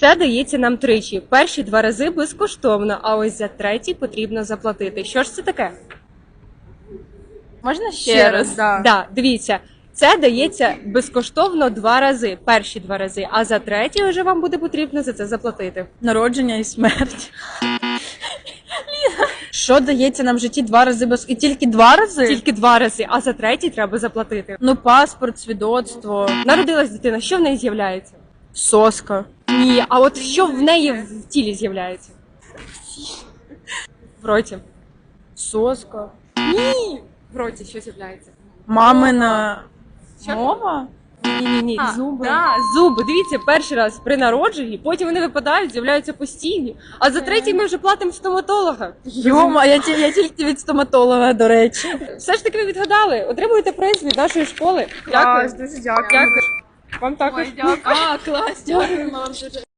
Це дається нам тричі. Перші два рази безкоштовно, а ось за третій потрібно заплатити. Що ж це таке? Можна ще, раз? Да. Да, дивіться, це дається безкоштовно два рази. Перші два рази, а за третій вже вам буде потрібно за це заплатити. Народження і смерть. Що дається нам в житті два рази без і тільки два рази? Тільки два рази, а за третій треба заплатити. Ну, паспорт, свідоцтво, Народилась дитина, що в неї з'являється? Соска. Ні, а от що в неї в тілі з'являється? В роті. Соска. Ні! В роті що з'являється? Мамина Що? мова? Ні, ні, ні, А, зуби. да. Да, зуби. Дивіться, перший раз при народженні, потім вони випадають, з'являються постійні. А за третій ми вже платимо стоматолога. Йома, я, ті- я тільки від стоматолога, до речі. Все ж таки ви відгадали. Отримуєте приз від нашої школи. Дякую. дуже дякую. Дякую. Вам також. А, клас, дякую вам дуже.